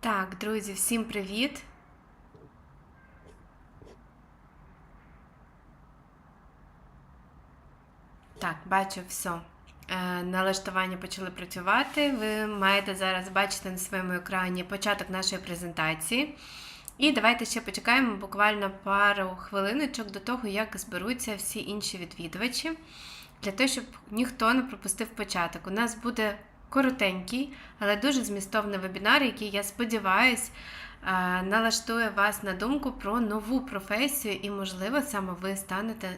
Так, друзі, всім привіт! Так, бачу все. Е, Налаштування почали працювати. Ви маєте зараз бачити на своєму екрані початок нашої презентації. І давайте ще почекаємо буквально пару хвилиночок до того, як зберуться всі інші відвідувачі, для того, щоб ніхто не пропустив початок. У нас буде коротенький, але дуже змістовний вебінар, який, я сподіваюся, налаштує вас на думку про нову професію, і, можливо, саме ви станете